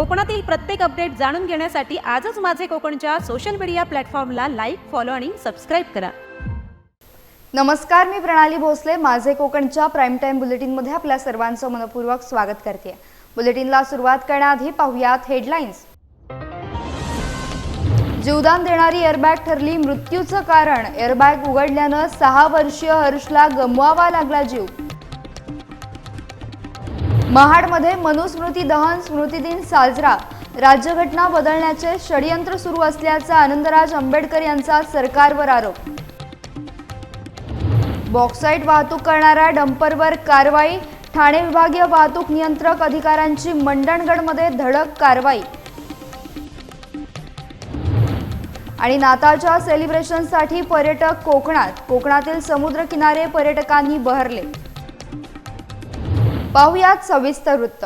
कोकणातील प्रत्येक अपडेट जाणून घेण्यासाठी आजच माझे कोकणच्या सोशल मीडिया प्लॅटफॉर्मला लाईक फॉलो आणि सबस्क्राईब करा. नमस्कार मी प्रणाली भोसले. माझे कोकणच्या प्राईम टाईम बुलेटिनमध्ये आपल्या सर्वांचं मनपूर्वक स्वागत करते. बुलेटिनला सुरुवात करण्याआधी पाहुयात हेडलाईन्स जीवदान देणारी एअरबॅग ठरली मृत्यूचं कारण. एअरबॅग उघडल्यानं सहा वर्षीय हर्षला गमवावा लागला जीव. महाडमध्ये मनुस्मृती दहन स्मृती दिन साजरा. राज्यघटना बदलण्याचे षडयंत्र सुरू असल्याचा आनंदराज आंबेडकर यांचा सरकारवर आरोप. बॉक्साईट वाहतूक करणाऱ्या डंपरवर कारवाई ठाणे विभागीय वाहतूक नियंत्रक अधिकाऱ्यांची मंडणगडमध्ये धडक कारवाई. आणि नाताळच्या सेलिब्रेशनसाठी पर्यटक कोकणात. कोकणातील समुद्रकिनारे पर्यटकांनी बहरले. पाहुयात सविस्तर वृत्त.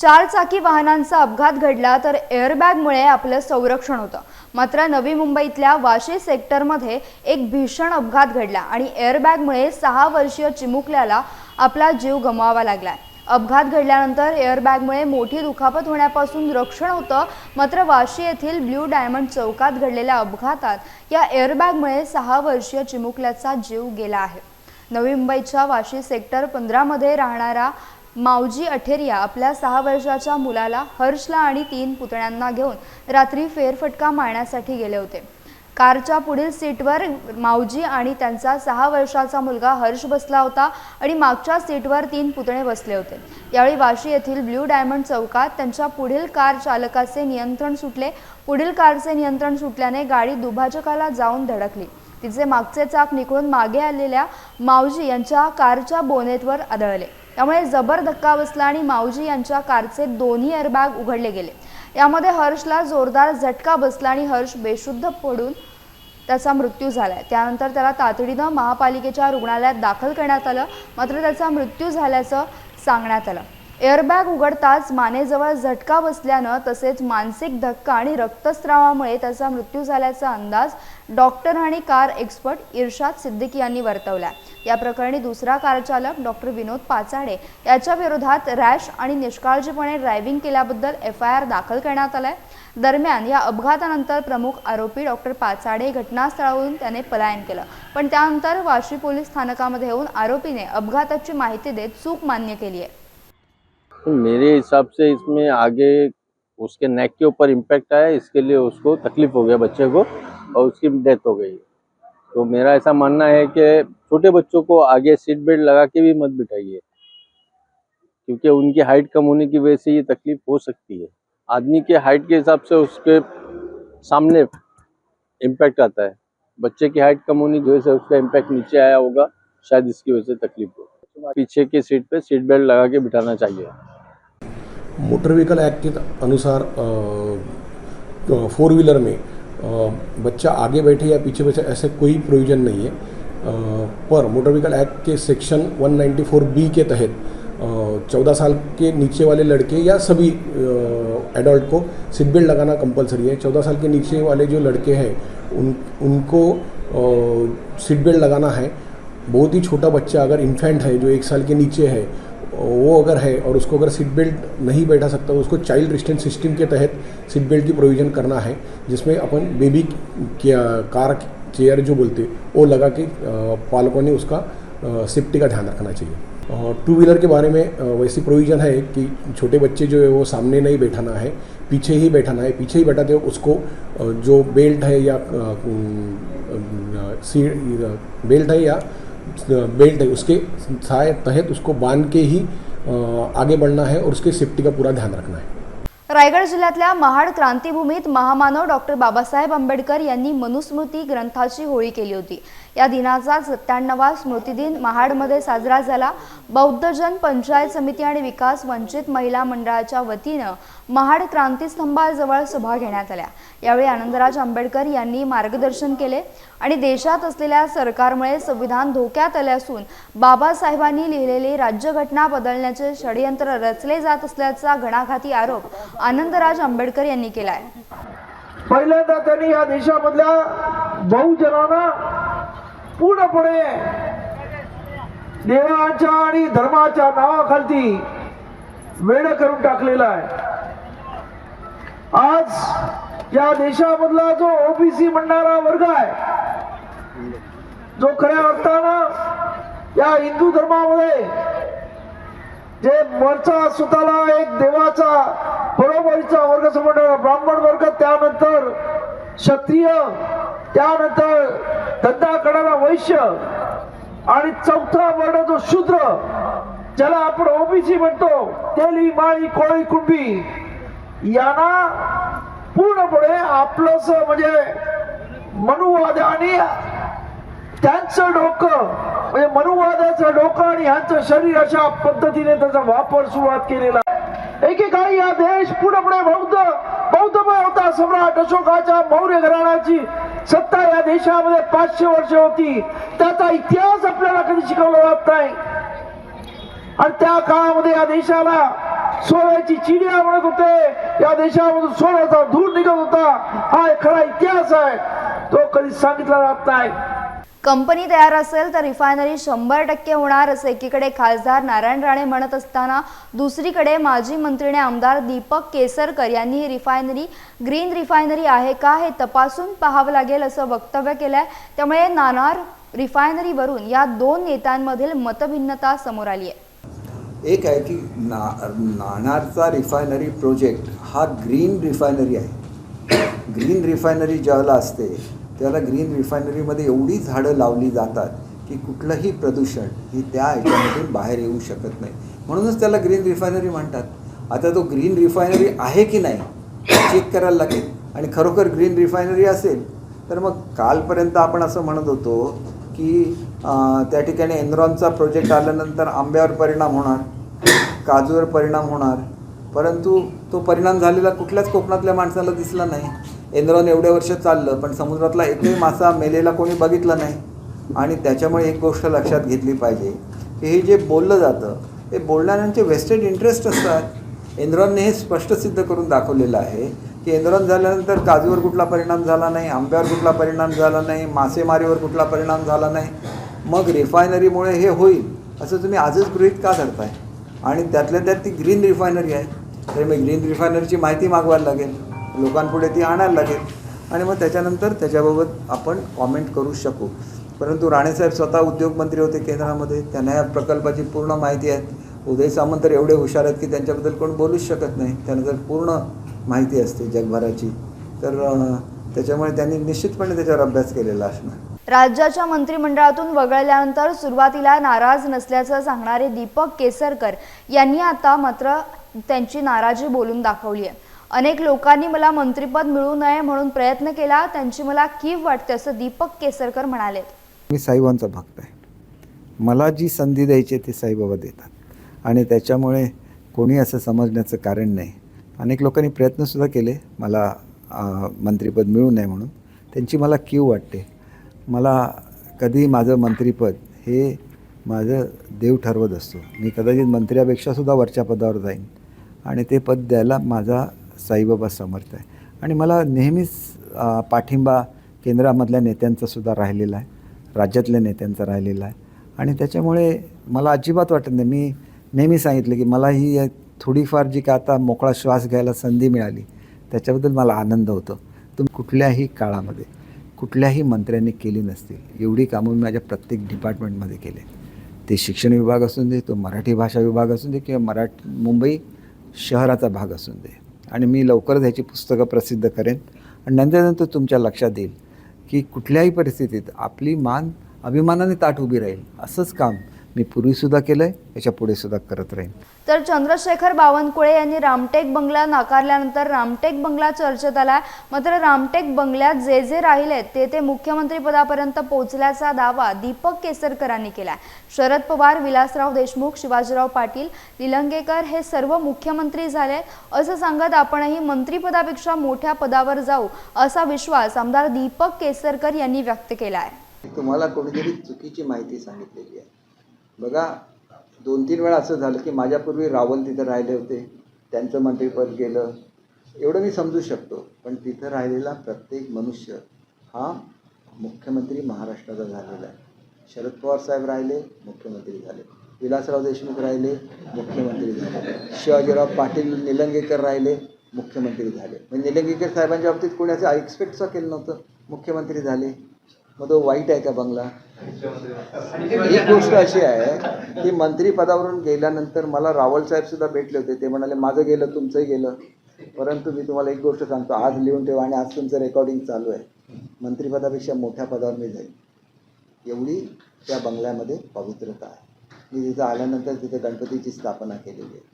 चार चाकी वाहनांचा अपघात घडला तर एअरबॅगमुळे आपलं संरक्षण होतं. मात्र नवी मुंबईतल्या वाशी सेक्टरमध्ये एक भीषण अपघात घडला आणि एअरबॅगमुळे सहा वर्षीय चिमुकल्याला आपला जीव गमवावा लागलाय. अपघात घडल्यानंतर एअरबॅगमुळे मोठी दुखापत होण्यापासून रक्षण होतं. मात्र वाशी येथील ब्ल्यू डायमंड चौकात घडलेल्या अपघातात या एअरबॅगमुळे सहा वर्षीय चिमुकल्याचा जीव गेला आहे. नवी मुंबईच्या वाशी सेक्टर पंधरामध्ये राहणारा मावजी अठेरिया आपल्या सहा वर्षाच्या मुलाला हर्षला आणि तीन पुतण्यांना घेऊन रात्री फेरफटका मारण्यासाठी गेले होते. कारच्या पुढील सीटवर मावजी आणि त्यांचा सहा वर्षाचा मुलगा हर्ष बसला होता आणि मागच्या सीटवर तीन पुतणे बसले होते. यावेळी वाशी येथील ब्ल्यू डायमंड चौकात त्यांच्या पुढील कार चालकाचे नियंत्रण सुटले. पुढील कारचे नियंत्रण सुटल्याने गाडी दुभाजकाला जाऊन धडकली. तिचे मागचे चाक निघून मागे आलेल्या मावजी यांच्या कारच्या बोनेटवर आदळले. त्यामुळे जबर धक्का बसला आणि मावजी यांच्या कारचे दोन्ही एअरबॅग उघडले गेले. यामध्ये हर्षला जोरदार झटका बसला आणि हर्ष बेशुद्ध पडून त्याचा मृत्यू झालाय. त्यानंतर त्याला तातडीनं महापालिकेच्या रुग्णालयात दाखल करण्यात आलं मात्र त्याचा मृत्यू झाल्याचं सांगण्यात आलं. एअरबॅग उघडताच मानेजवळ झटका बसल्यानं तसेच मानसिक धक्का आणि रक्तस्रावामुळे त्याचा मृत्यू झाल्याचा अंदाज डॉक्टर आणि कार एक्सपर्ट इर्शाद सिद्दीकी यांनी वर्तवला या प्रकरणी दुसरा कार चालक डॉक्टर विनोद पाचाडे याच्या विरोधात रॅश आणि निष्काळजीपणे ड्रायव्हिंग केल्याबद्दल एफ आय आर दाखल करण्यात आलाय. दरम्यान या अपघातानंतर प्रमुख आरोपी डॉक्टर पाचाडे घटनास्थळावरून त्याने पलायन केलं. पण त्यानंतर वाशी पोलीस स्थानकामध्ये येऊन आरोपीने अपघाताची माहिती देत चूक मान्य केली आहे. मेरे हिसाब से इसमें आगे उसके नेक के ऊपर इम्पैक्ट आया इसके लिए उसको तकलीफ हो गया बच्चे को और उसकी डेथ हो गई। तो मेरा ऐसा मानना है कि छोटे बच्चों को आगे सीट बेल्ट लगा के भी मत बिठाइए। क्योंकि उनकी हाइट कम होने की वजह से ये तकलीफ़ हो सकती है। आदमी के हाइट के हिसाब से उसके सामने इम्पैक्ट आता है। बच्चे की हाइट कम होने की वजह से उसका इम्पैक्ट नीचे आया होगा, शायद इसकी वजह से तकलीफ़ हो। पीछे की सीट पे सीट बेल्ट लगा के बिठाना चाहिए। मोटर व्हीकल एक्ट के अनुसार फोर व्हीलर में बच्चा आगे बैठे या पीछे बैठे ऐसे कोई प्रोविज़न नहीं है। पर मोटर व्हीकल एक्ट के सेक्शन 194 बी के तहत चौदह साल के नीचे वाले लड़के या सभी एडल्ट को सीट बेल्ट लगाना कंपलसरी है। चौदह साल के नीचे वाले जो लड़के हैं, उन, उनको सीट बेल्ट लगाना है। बहुत ही छोटा बच्चा अगर इन्फेंट है, जो एक साल के नीचे है, वो अगर है और उसको अगर सीट बेल्ट नहीं बैठा सकता तो उसको चाइल्ड रिस्टेंट सिस्टम के तहत सीट बेल्ट की प्रोविज़न करना है, जिसमें अपन बेबी कार चेयर जो बोलते वो लगा के पालकों ने उसका सेफ्टी का ध्यान रखना चाहिए। और टू व्हीलर के बारे में वैसी प्रोविज़न है कि छोटे बच्चे जो है वो सामने नहीं बैठाना है, पीछे ही बैठाना है, पीछे ही बैठाते हो उसको जो बेल्ट है या बेल्ट है या बेल्ट है, उसके तहत उसको बाँध के ही आगे बढ़ना है और उसके सेफ्टी का पूरा ध्यान रखना है। रायगड जिल्ह्यातल्या महाड क्रांतीभूमीत महामानव डॉक्टर बाबासाहेब आंबेडकर यांनी मनुस्मृती ग्रंथाची होळी केली होती. या दिनाचा सत्त्याण्णवा स्मृतिदिन महाडमध्ये साजरा झाला. बौद्धजन पंचायत समिती आणि विकास वंचित महिला मंडळाच्या वतीनं महाड क्रांतीस्तंभाजवळ सभा घेण्यात आल्या. यावेळी आनंदराज आंबेडकर यांनी मार्गदर्शन केले आणि देशात असलेल्या सरकारमुळे संविधान धोक्यात आले असून बाबासाहेबांनी लिहिलेली राज्यघटना बदलण्याचे षडयंत्र रचले जात असल्याचा घणाघाती आरोप आनंदराज आंबेडकर यांनी केलाय. पहिल्यांदा त्यांनी या देशामधल्या बहुजनांना पूर्णपणे देवाच्या आणि धर्माच्या नावाखालती वेळ करून टाकलेला आहे. आज या देशामधला जो ओबीसी म्हणणारा वर्ग आहे जो खऱ्या अर्थानं या हिंदू धर्मामध्ये जे वरचा स्वतःला एक देवाचा बरोबरीचा वर्ग समजणारा ब्राह्मण वर्ग त्यानंतर क्षत्रिय त्यानंतर धंदा करणारा वैश्य आणि चौथा वर्ण जो शूद्र ज्याला आपण ओबीसी म्हणतो तेली माळी कोळी कुंबी यांना पूर्णपणे आपलंस म्हणजे मनुवाद आणि त्यांचं डोकं म्हणजे मनुवादाचं डोकं आणि ह्यांचं शरीर अशा पद्धतीने त्याचा वापर सुरुवात केलेला एकेकाळी हा देश पूर्णपणे बौद्ध बौद्धमय होता सम्राट अशोकाच्या मौर्य घराण्याची सत्ता या देशामध्ये पाचशे वर्ष होती. त्याचा इतिहास आपल्याला कधी शिकवला जात नाही. आणि त्या काळामध्ये या देशाला सोन्याची चिडिया म्हणत होते. या देशामधून सोन्याचा धूर निघत होता. हा खरा इतिहास आहे. तो कधी सांगितला जात नाही. कंपनी तयार असेल तर रिफायनरी शंभर टक्के होणार असं एकीकडे खासदार नारायण राणे म्हणत असताना दुसरीकडे माजी मंत्रीने आमदार दीपक केसरकर यांनी ही रिफायनरी ग्रीन रिफायनरी आहे का हे तपासून पाहावं लागेल असं वक्तव्य केलंय. त्यामुळे नाणार रिफायनरीवरून या दोन नेत्यांमधील मतभिन्नता समोर आली आहे एक आहे की ना नाणारचा रिफायनरी प्रोजेक्ट हा ग्रीन रिफायनरी आहे. ग्रीन रिफायनरी ज्याला असते त्याला ग्रीन रिफायनरीमध्ये एवढी झाडं लावली जातात की कुठलंही प्रदूषण ही त्या ह्याच्यामधून बाहेर येऊ शकत नाही. म्हणूनच त्याला ग्रीन रिफायनरी म्हणतात. आता तो ग्रीन रिफायनरी आहे की नाही चेक करायला लागेल. आणि खरोखर ग्रीन रिफायनरी असेल तर मग कालपर्यंत आपण असं म्हणत होतो की त्या ठिकाणी एनरॉनचा प्रोजेक्ट आल्यानंतर आंब्यावर परिणाम होणार काजूवर परिणाम होणार परंतु तो परिणाम झालेला कुठल्याच कोकणातल्या माणसाला दिसला नाही. एनरॉन एवढ्या वर्ष चाललं पण समुद्रातला एकही मासा मेलेला कोणी बघितला नाही. आणि त्याच्यामुळे एक गोष्ट लक्षात घेतली पाहिजे की हे जे बोललं जातं हे बोलणाऱ्यांचे वेस्टेड इंटरेस्ट असतात. एनरॉनने हे स्पष्ट सिद्ध करून दाखवलेलं आहे की एनरॉन झाल्यानंतर काजूवर कुठला परिणाम झाला नाही आंब्यावर कुठला परिणाम झाला नाही मासेमारीवर कुठला परिणाम झाला नाही. मग रिफायनरीमुळे हे होईल असं तुम्ही आजच गृहित का धरताय? आणि त्यातल्या त्यात ती ग्रीन रिफायनरी आहे. तर मग ग्रीन रिफायनरीची माहिती मागवायला लागेल. लोकांपुढे ती आणायला लागेल. आणि मग त्याच्यानंतर त्याच्याबाबत आपण कॉमेंट करू शकू. परंतु राणेसाहेब स्वतः उद्योगमंत्री होते केंद्रामध्ये त्यांना या प्रकल्पाची पूर्ण माहिती आहे. उदय सामंत तर एवढे हुशार आहेत की त्यांच्याबद्दल कोण बोलूच शकत नाही. त्यांना जर पूर्ण माहिती असते जगभराची. तर त्याच्यामुळे त्यांनी निश्चितपणे त्याच्यावर अभ्यास केलेला असणार. राज्याच्या मंत्रिमंडळातून वगळल्यानंतर सुरुवातीला नाराज नसल्याचं सांगणारे दीपक केसरकर यांनी आता मात्र त्यांची नाराजी बोलून दाखवली आहे. अनेक लोकांनी मला मंत्रीपद मिळू नये म्हणून प्रयत्न केला. त्यांची मला कीव वाटते असं दीपक केसरकर म्हणाले. मी साईबांचा भक्त आहे. मला जी संधी द्यायची ती साईबाबा देतात. आणि त्याच्यामुळे कोणी असं समजण्याचं कारण नाही. अनेक लोकांनी प्रयत्नसुद्धा केले. मला मंत्रीपद मंत्रिपद मिळू नये म्हणून. त्यांची मला कीव वाटते. मला कधी माझं मंत्रिपद हे माझं देव ठरवत असतो. मी कदाचित मंत्र्यापेक्षासुद्धा वरच्या पदावर जाईन. आणि ते पद द्यायला माझा साईबाबा समर्थ आहे. आणि मला नेहमीच पाठिंबा केंद्रामधल्या नेत्यांचासुद्धा राहिलेला आहे. राज्यातल्या नेत्यांचा राहिलेला आहे. आणि त्याच्यामुळे मला अजिबात वाटत नाही. मी नेहमी सांगितलं की मला ही थोडीफार जी का आता मोकळा श्वास घ्यायला संधी मिळाली त्याच्याबद्दल मला आनंद होतो. तुम्ही कुठल्याही काळामध्ये कुठल्याही मंत्र्यांनी केली नसतील. एवढी कामं मी माझ्या प्रत्येक डिपार्टमेंटमध्ये केले ते शिक्षण विभाग असून दे तो मराठी भाषा विभाग असून दे किंवा मराठ मुंबई शहराचा भाग असून दे. आणि मी लवकरच ह्याची पुस्तकं प्रसिद्ध करेन. आणि नंतर नंतर तुमच्या लक्षात येईल की कुठल्याही परिस्थितीत आपली मान अभिमानाने ताट उभी राहील. असंच काम मी पूर्वीसुद्धा केलं आहे याच्या पुढेसुद्धा करत राहीन. तर चंद्रशेखर बावनकुळे यांनी रामटेक बंगला नाकारल्यानंतर रामटेक बंगला चर्चेत आला. मात्र रामटेक बंगल्यात जे जे राहिले ते ते मुख्यमंत्रीपदापर्यंत पोहोचल्याचा दावा दीपक केसरकरांनी केला. शरद पवार विलासराव देशमुख शिवाजीराव पाटील निलंगेकर हे सर्व मुख्यमंत्री झाले. असं सांगत आपणही मंत्रिपदापेक्षा मोठ्या पदावर जाऊ असा विश्वास आमदार दीपक केसरकर यांनी व्यक्त केला आहे तुम्हाला कोणीतरी चुकीची माहिती सांगितलेली आहे. बघा दोन तीन वेळा असं झालं की माझ्यापूर्वी रावल तिथं राहिले होते त्यांचं मंत्रिपद गेलं एवढं मी समजू शकतो. पण तिथं राहिलेला प्रत्येक मनुष्य हा मुख्यमंत्री महाराष्ट्राचा झालेला आहे. शरद पवार साहेब राहिले मुख्यमंत्री झाले. विलासराव देशमुख राहिले मुख्यमंत्री झाले. शिवाजीराव पाटील निलंगेकर राहिले मुख्यमंत्री झाले. म्हणजे निलंगेकर साहेबांच्या बाबतीत कोणी असं एक्सपेक्टचं केलं नव्हतं. मुख्यमंत्री झाले. मग तो वाईट आहे का बंगला? एक गोष्ट अशी आहे की मंत्रीपदावरून गेल्यानंतर मला रावल साहेब सुद्धा भेटले होते. ते म्हणाले माझं गेलं तुमचंही गेलं. परंतु मी तुम्हाला एक गोष्ट सांगतो. आज लिहून ठेवा आणि आज तुमचं रेकॉर्डिंग चालू आहे. मंत्रीपदापेक्षा मोठ्या पदावर मी जाईल एवढी त्या बंगल्यामध्ये पवित्रता आहे. मी तिथं आल्यानंतर तिथे गणपतीची स्थापना केलेली आहे.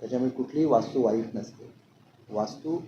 त्याच्यामुळे कुठलीही वास्तू वाईट नसते. वास्तू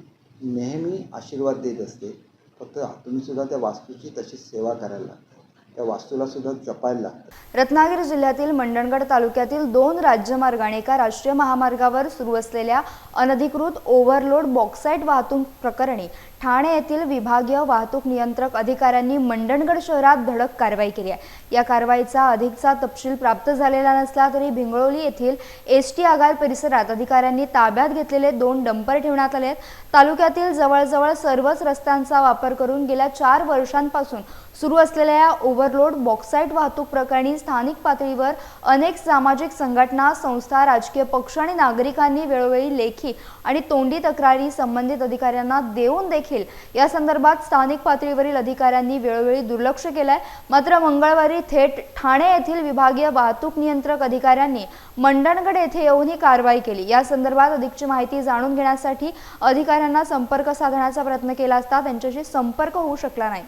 नेहमी आशीर्वाद देत असते. फक्त तुम्ही सुद्धा त्या वास्तूची तशी सेवा करायला लागते. त्या वास्तूला सुद्धा जपायला लागतं. रत्नागिरी जिल्ह्यातील मंडणगड तालुक्यातील दोन राज्यमार्ग आणि एका राष्ट्रीय महामार्गावर सुरू असलेल्या अनधिकृत ओव्हरलोड बॉक्साईट वाहतूक प्रकरणी ठाणे येथील विभागीय वाहतूक नियंत्रक अधिकाऱ्यांनी मंडणगड शहरात धडक कारवाई केली आहे. या कारवाईचा अधिकचा तपशील प्राप्त झालेला नसला तरी भिंगळोली येथील एस टी आगार परिसरात अधिकाऱ्यांनी ताब्यात घेतलेले दोन डंपर ठेवण्यात आले आहेत तालुक्यातील जवळजवळ सर्वच रस्त्यांचा वापर करून गेल्या चार वर्षांपासून सुरू असलेल्या या ओव्हरलोड बॉक्साईट वाहतूक प्रकरणी स्थानिक पातळीवर अनेक सामाजिक संघटना संस्था राजकीय पक्ष आणि नागरिकांनी वेळोवेळी लेखी आणि तोंडी तक्रारी संबंधित अधिकाऱ्यांना देऊन देखील या संदर्भात स्थानिक पातळीवरील अधिकाऱ्यांनी वेळोवेळी दुर्लक्ष केलंय. मात्र मंगळवारी थेट ठाणे येथील विभागीय वाहतूक नियंत्रक अधिकाऱ्यांनी मंडणगड येथे येऊन ही कारवाई केली. या संदर्भात अधिकची माहिती जाणून घेण्यासाठी अधिकाऱ्यांना संपर्क साधण्याचा प्रयत्न केला असता त्यांच्याशी संपर्क होऊ शकला नाही.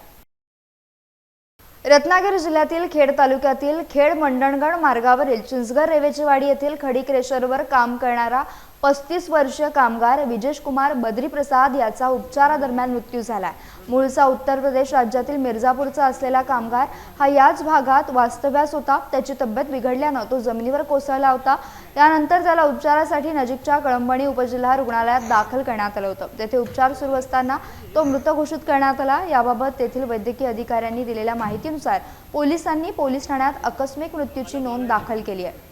रत्नागिरी जिल्ह्यातील खेड तालुक्यातील खेड मंडणगड मार्गावरील चिंचगर रेवेचीवाडी येथील खडी क्रेशरवर काम करणारा पस्तीस वर्षीय कामगार विजेश कुमार बद्री प्रसाद याचा उपचारादरम्यान मृत्यू झालाय. मूळचा उत्तर प्रदेश राज्यातील मिर्झापूरचा असलेला कामगार हा याच भागात वास्तव्यास होता. त्याची तब्येत बिघडल्यानं तो जमिनीवर कोसळला होता. त्यानंतर त्याला उपचारासाठी नजीकच्या कळंबणी उपजिल्हा रुग्णालयात दाखल करण्यात आलं होतं. तेथे उपचार सुरू असताना तो मृत घोषित करण्यात आला. याबाबत तेथील वैद्यकीय अधिकाऱ्यांनी दिलेल्या माहितीनुसार पोलिसांनी पोलीस ठाण्यात आकस्मिक मृत्यूची नोंद दाखल केली आहे.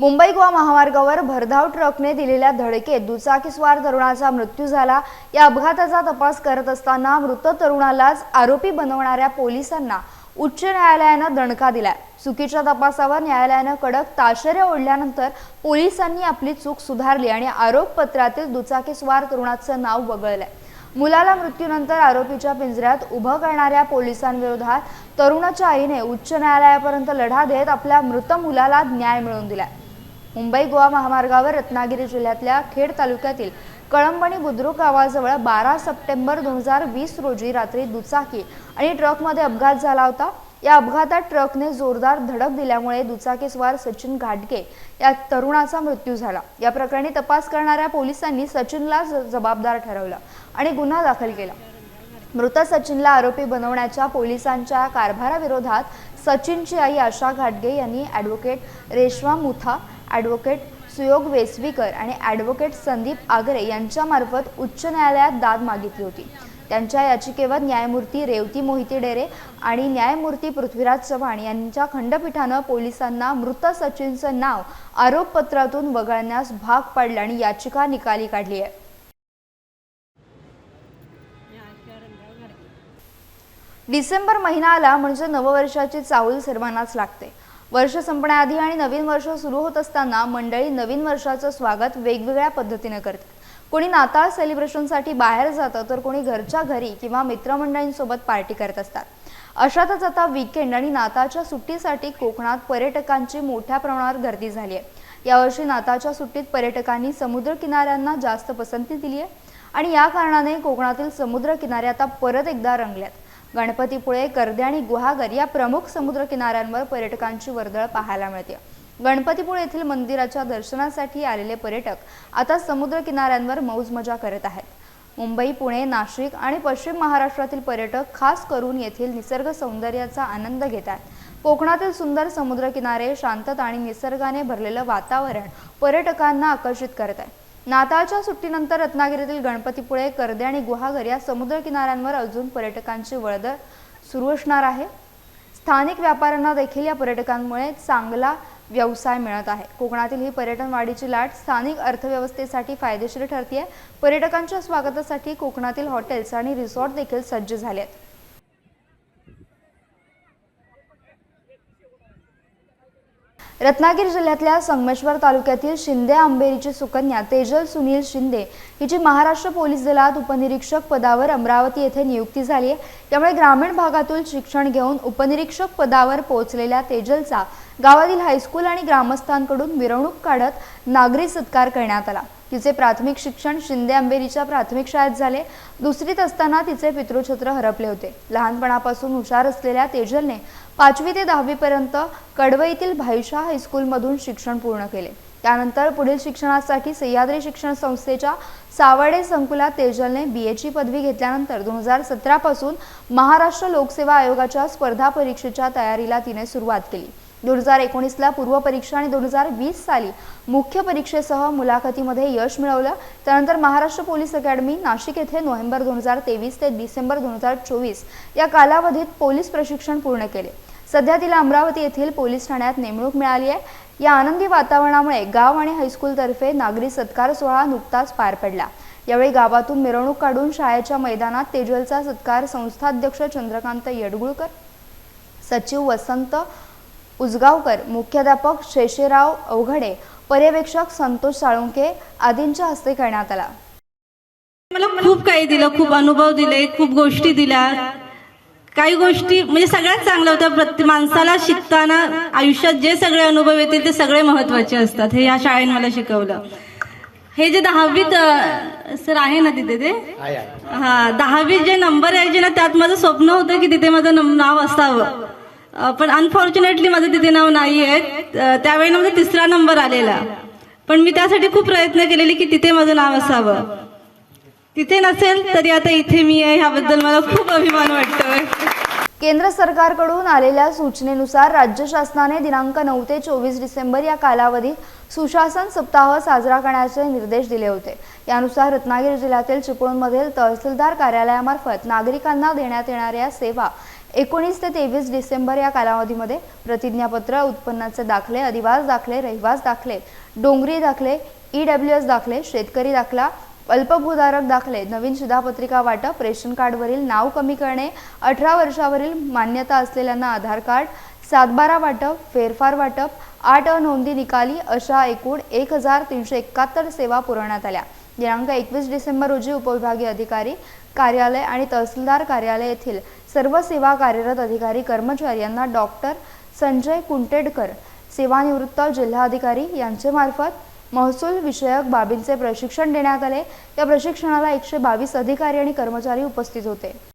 मुंबई गोवा महामार्गावर भरधाव ट्रकने दिलेल्या धडकेत दुचाकीस्वार तरुणाचा मृत्यू झाला. या अपघाताचा तपास करत असताना मृत तरुणालाच आरोपी बनवणाऱ्या पोलिसांना उच्च न्यायालयानं दणका दिलाय. चुकीच्या तपासावर न्यायालयानं कडक ताशेरे ओढल्यानंतर पोलिसांनी आपली चूक सुधारली आणि आरोपपत्रातील दुचाकीस्वार तरुणाचं नाव वगळलंय. मुलाला मृत्यूनंतर आरोपीच्या पिंजऱ्यात उभं करणाऱ्या पोलिसांविरोधात तरुणाच्या आईने उच्च न्यायालयापर्यंत लढा देत आपल्या मृत मुलाला न्याय मिळवून दिलाय. मुंबई गोवा महामार्गावर रत्नागिरी जिल्ह्यातल्या खेड तालुक्यातील कळंबणी बुद्रुक गावाजवळ बारा सप्टेंबर दोन हजार वीस रोजी रात्री दुचाकी आणि ट्रकमध्ये अपघात झाला होता. या अपघातात ट्रकने जोरदार धडक दिल्यामुळे दुचाकीस्वार सचिन घाटगे या तरुणाचा मृत्यू झाला. या प्रकरणी तपास करणाऱ्या पोलिसांनी सचिनला जबाबदार ठरवलं आणि गुन्हा दाखल केला. मृत सचिनला आरोपी बनवण्याच्या पोलिसांच्या कारभाराविरोधात सचिनची आई आशा घाटगे यांनी ॲडव्होकेट रेश्मा मुथा ॲडव्होकेट सुयोग वेसवीकर आणि ॲडव्होकेट संदीप आगरे यांच्यामार्फत उच्च न्यायालयात दाद मागितली होती. त्यांच्या याचिकेवर न्यायमूर्ती रेवती मोहिते डेरे आणि न्यायमूर्ती पृथ्वीराज चव्हाण यांच्या खंडपीठानं पोलिसांना मृत सचिनचं नाव आरोपपत्रातून वगळण्यास भाग पाडलं आणि याचिका निकाली काढली आहे. डिसेंबर महिना आला म्हणजे नववर्षाची चाहूल सर्वांनाच लागते. वर्ष संपण्याआधी आणि नवीन वर्ष सुरू होत असताना मंडळी नवीन वर्षाचं स्वागत वेगवेगळ्या पद्धतीनं करतात. कोणी नाताळ सेलिब्रेशनसाठी बाहेर जातं तर कोणी घरच्या घरी किंवा मित्रमंडळींसोबत पार्टी करत असतात. अशातच आता विकेंड आणि नाताळच्या सुट्टीसाठी कोकणात पर्यटकांची मोठ्या प्रमाणावर गर्दी झाली आहे. यावर्षी नाताळच्या सुट्टीत पर्यटकांनी समुद्र किनाऱ्यांना जास्त पसंती दिली आहे. आणि या कारणाने कोकणातील समुद्र किनारे आता परत एकदा रंगल्यात गणपतीपुळे कर्दे आणि गुहागर या प्रमुख समुद्र किनाऱ्यांवर पर्यटकांची वर्दळ पाहायला मिळते. गणपतीपुळे येथील मंदिराच्या दर्शनासाठी आलेले पर्यटक आता समुद्र किनाऱ्यांवर मौज मजा करत आहेत. मुंबई पुणे नाशिक आणि पश्चिम महाराष्ट्रातील पर्यटक खास करून येथील निसर्ग सौंदर्याचा आनंद घेत आहेत कोकणातील सुंदर समुद्रकिनारे शांतता आणि निसर्गाने भरलेलं वातावरण पर्यटकांना आकर्षित करत आहे. नाताळच्या सुट्टीनंतर रत्नागिरीतील गणपतीपुळे कर्दे आणि गुहागर या समुद्रकिनाऱ्यांवर अजून पर्यटकांची वळदळ सुरू असणार आहे. स्थानिक व्यापाऱ्यांना देखील या पर्यटकांमुळे चांगला व्यवसाय मिळत आहे. कोकणातील ही पर्यटन वाढीची लाट स्थानिक अर्थव्यवस्थेसाठी फायदेशीर ठरते पर्यटकांच्या स्वागतासाठी कोकणातील हॉटेल्स आणि रिसॉर्ट देखील सज्ज झाले आहेत रत्नागिरी जिल्ह्यातल्या संगमेश्वर तालुक्यातील शिंदे आंबेरीची सुकन्या तेजल सुनील शिंदे हिची महाराष्ट्र पोलीस दलात उपनिरीक्षक पदावर अमरावती येथे नियुक्ती झाली आहे. त्यामुळे ग्रामीण भागातून शिक्षण घेऊन उपनिरीक्षक पदावर पोहोचलेल्या तेजलचा गावातील हायस्कूल आणि ग्रामस्थांकडून मिरवणूक काढत नागरी सत्कार करण्यात आला. तिचे प्राथमिक शिक्षण शिंदे आंबेरीच्या प्राथमिक शाळेत झाले. दुसरीत असताना तिचे पितृछत्र हरपले होते. लहानपणापासून हुशार असलेल्या तेजलने पाचवी ते दहावीपर्यंत कडवईतील भाईशाह हायस्कूलमधून शिक्षण पूर्ण केले. त्यानंतर पुढील शिक्षणासाठी सह्याद्री शिक्षण संस्थेच्या सावडे संकुलात तेजलने बी एची पदवी घेतल्यानंतर दोन हजार सतरापासून महाराष्ट्र लोकसेवा आयोगाच्या स्पर्धा परीक्षेच्या तयारीला तिने सुरुवात केली. दोन हजार एकोणीसला पूर्वपरीक्षा आणि दोन हजार वीस साली मुख्य परीक्षेसह मुलाखतीमध्ये यश मिळवलं. त्यानंतर महाराष्ट्र पोलीस अकॅडमी नाशिक येथे नोव्हेंबर दोन हजार तेवीस ते डिसेंबर दोन हजार चोवीस या कालावधीत पोलीस प्रशिक्षण पूर्ण केले. सध्या तिला अमरावती येथील पोलीस ठाण्यात नेमणूक मिळाली आहे. या आनंदी वातावरणामुळे गाव आणि हायस्कूलतर्फे नागरी सत्कार सोहळा नुकताच पार पडला. यावेळी गावातून मिरवणूक काढून शाळेच्या मैदानात तेजलचा सत्कार संस्थाध्यक्ष चंद्रकांत येडगुळकर सचिव वसंत उजगावकर मुख्याध्यापक शेषेराव अवघडे पर्यवेक्षक संतोष साळुंके आदींच्या हस्ते करण्यात आला. मला खूप काही दिलं खूप अनुभव दिले खूप गोष्टी दिल्या. काही गोष्टी म्हणजे सगळ्यात चांगल्या होत्या. प्रत्येक माणसाला शिकताना आयुष्यात जे सगळे अनुभव येतील ते सगळे महत्त्वाचे असतात. हे या शाळेने मला शिकवलं. हे जे दहावीत सर आहे ना तिथे ते? हा दहावीत जे नंबर यायचे ना त्यात माझं स्वप्न होतं की तिथे माझं नाव असावं. पण अनफॉर्च्युनेटली माझं तिथे नाव नाही आहे त्यावेळी ना माझा तिसरा नंबर आलेला. पण मी त्यासाठी खूप प्रयत्न केलेले की तिथे माझं नाव असावं. तिथे नसेल तरी आता इथे मी आहे ह्याबद्दल मला खूप अभिमान वाटतोय. केंद्र सरकारकडून आलेल्या सूचनेनुसार राज्य शासनाने दिनांक नऊ ते चोवीस डिसेंबर या कालावधीत सुशासन सप्ताह साजरा करण्याचे निर्देश दिले होते. यानुसार रत्नागिरी जिल्ह्यातील चिपळूणमधील तहसीलदार कार्यालयामार्फत नागरिकांना देण्यात येणाऱ्या सेवा एकोणीस ते तेवीस डिसेंबर या कालावधीमध्ये प्रतिज्ञापत्र उत्पन्नाचे दाखले अधिवास दाखले रहिवास दाखले डोंगरी दाखले ई डब्ल्यू एस दाखले शेतकरी दाखला अल्पभूधारक दाखले नवीन शिधापत्रिका वाटप रेशन कार्डवरील नाव कमी करणे अठरा वर्षावरील मान्यता असलेल्यांना आधार कार्ड सातबारा वाटप फेरफार वाटप आठ अ नोंदी निकाली अशा एकूण एक हजार तीनशे एकाहत्तर सेवा पुरवण्यात आल्या. दिनांक एकवीस डिसेंबर रोजी उपविभागीय अधिकारी कार्यालय आणि तहसीलदार कार्यालय येथील सर्व सेवा कार्यरत अधिकारी कर्मचारी यांना डॉक्टर संजय कुंटेडकर सेवानिवृत्त जिल्हाधिकारी यांच्यामार्फत महसूल विषयक बाबींचे प्रशिक्षण देण्यात आले. या प्रशिक्षणाला एकशे बावीस अधिकारी आणि कर्मचारी उपस्थित होते.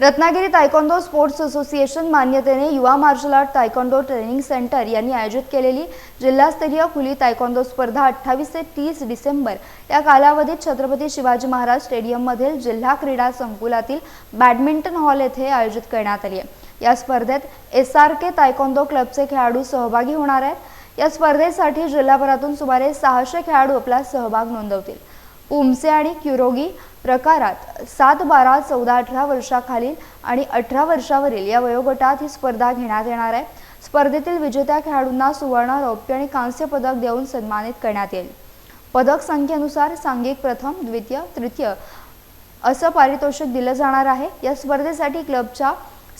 रत्नागिरी तायकोंदो स्पोर्ट्स असोसिएशन मान्यतेने युवा martial art taekwondo training centre यांनी आयोजित केलेली जिल्हास्तरीय खुली तायकोंदो स्पर्धा अठ्ठावीस ते तीस डिसेंबर या कालावधीत छत्रपती शिवाजी महाराज स्टेडियममधील जिल्हा क्रीडा संकुलातील बॅडमिंटन हॉल येथे आयोजित करण्यात आली आहे. या स्पर्धेत एस आर के तायकोंदो क्लबचे खेळाडू सहभागी होणार आहेत. या स्पर्धेसाठी जिल्हाभरातून सुमारे सहाशे खेळाडू आपला सहभाग नोंदवतील. उमसे आणि क्युरोगी प्रकारात सात बारा चौदा अठरा वर्षाखालील आणि अठरा वर्षावरील या वयोगटात ही स्पर्धा घेण्यात येणार आहे. स्पर्धेतील विजेत्या खेळाडूंना सुवर्ण रौप्य आणि कांस्य पदक देऊन सन्मानित करण्यात येईल. पदक संख्येनुसार सांघिक प्रथम द्वितीय तृतीय असं पारितोषिक दिलं जाणार आहे. या स्पर्धेसाठी क्लबच्या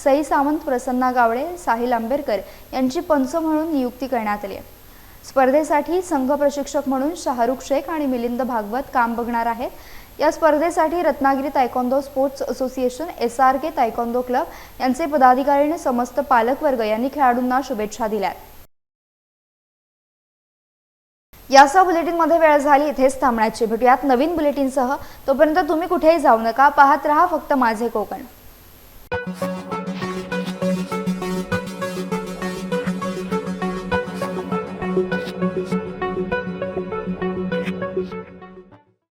सई सावंत प्रसन्ना गावडे साहिल आंबेडकर यांची पंच म्हणून नियुक्ती करण्यात आली आहे. स्पर्धेसाठी संघ प्रशिक्षक म्हणून शाहरुख शेख आणि मिलिंद भागवत काम बघणार आहेत. या स्पर्धेसाठी Ratnagiri taekwondo sports association S R K taekwondo club यांचे पदाधिकारी आणि समस्त पालकवर्ग यांनी खेळाडूंना शुभेच्छा दिल्या यासह बुलेटिनमध्ये वेळ झाली इथेच थांबण्याची. भेटूयात नवीन बुलेटिनसह. तोपर्यंत तुम्ही कुठेही जाऊ नका पाहत रहा फक्त माझे कोकण.